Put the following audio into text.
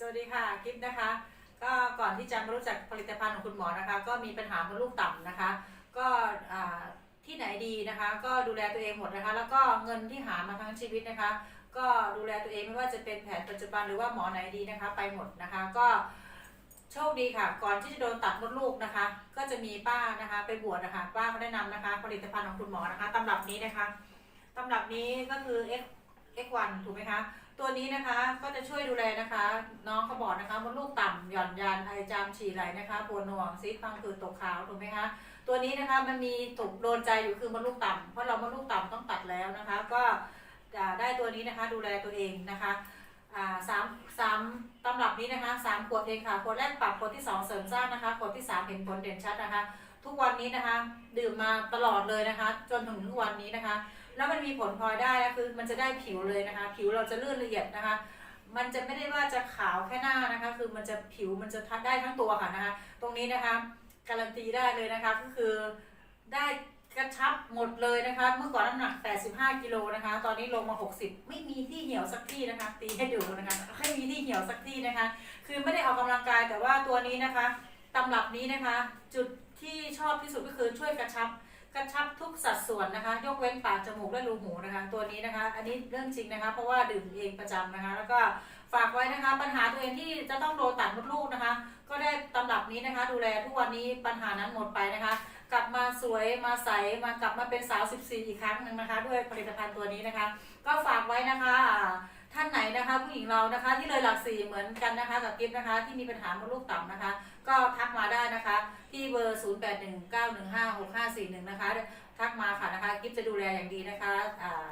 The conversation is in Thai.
สวัสดีค่ะกิฟนะคะ ก็ก่อนที่จะมารู้จักผลิตภัณฑ์ของคุณหมอนะคะ ก็มีปัญหามดลูกต่ำนะคะ ก็ที่ไหนดีนะคะ ก็ดูแลตัวเองหมดนะคะ แล้วก็เงินที่หามาทั้งชีวิตนะคะ ก็ดูแลตัวเองไม่ว่าจะเป็นแผนปัจจุบันหรือว่าหมอไหนดีนะคะ ไปหมดนะคะ ก็โชคดีค่ะ ก่อนที่จะโดนตัดมดลูกนะคะ ก็จะมีป้านะคะ ไปบวชนะคะป้าเขาแนะนำนะคะ ผลิตภัณฑ์ของคุณหมอนะคะตำรับนี้นะคะตำรับนี้ก็คือ X X1 ถูกไหมคะ ตัวนี้นะคะก็จะช่วยดูแลนะคะ น้องเขาบอกนะคะมดลูกต่ำหย่อนยานไอจามฉี่ไหลนะคะปวดหน่วงซีดฟังคือตกขาวถูกไหมคะตัวนี้นะคะมันมีถูกโดนใจอยู่คือมดลูกต่ำเพราะเรามดลูกต่ำต้องตัดแล้วนะคะ ก็ได้ตัวนี้นะคะดูแลตัวเองนะคะสามสามตำรับนี้นะคะสามขวดเองค่ะขวดแรกปรับขวดที่สองเสริมสร้างนะคะขวดที่สามเห็นผลเด่นชัดนะคะ ทุกวันนี้นะคะ ดื่มมาตลอดเลยนะคะ จนถึงทุกวันนี้นะคะ แล้วมันมีผลพลอยได้นะคือมันจะได้ผิวเลยนะคะ ผิวเราจะลื่นละเอียดนะคะ มันจะไม่ได้ว่าจะขาวแค่หน้านะคะ คือมันจะผิวมันจะทัดได้ทั้งตัวค่ะนะคะ ตรงนี้นะคะการันตีได้เลยนะคะก็คือได้กระชับหมดเลยนะคะ เมื่อก่อนน้ำหนัก 85 กิโลนะคะ ตอนนี้ลงมา 60 ไม่มีที่เหี่ยวสักที่นะคะ ตีให้ดูนะคะ ไม่มีที่เหี่ยวสักที่นะคะ คือไม่ได้ออกกำลังกายแต่ว่าตัวนี้นะคะตำรับนี้นะคะ จุดที่ชอบที่สุดก็คือช่วยกระชับ กระชับทุกสัดส่วนนะคะ ยกเว้นปากจมูกและรูหูนะคะ ตัวนี้นะคะ อันนี้เรื่องจริงนะคะ เพราะว่าดื่มเองประจำนะคะ แล้วก็ฝากไว้นะคะ ปัญหาตัวเองที่จะต้องโดนตัดมดลูกนะคะ ก็ได้ตำรับนี้นะคะ ดูแลทุกวันนี้ปัญหานั้นหมดไปนะคะ กลับมาสวยมาใสมากลับมาเป็นสาว 14 อีกครั้งหนึ่งนะคะ ด้วยผลิตภัณฑ์ตัวนี้นะคะ ก็ฝากไว้นะคะท่านไหนนะคะผู้หญิงเรานะคะที่เลยหลักสี่เหมือนกันนะคะกับกิฟนะคะที่มีปัญหามดลูกต่ำนะคะ ก็ทักมาได้นะคะ 0819156541 นะคะ ทักมาค่ะนะคะ กิฟจะดูแลอย่างดีนะคะอ่า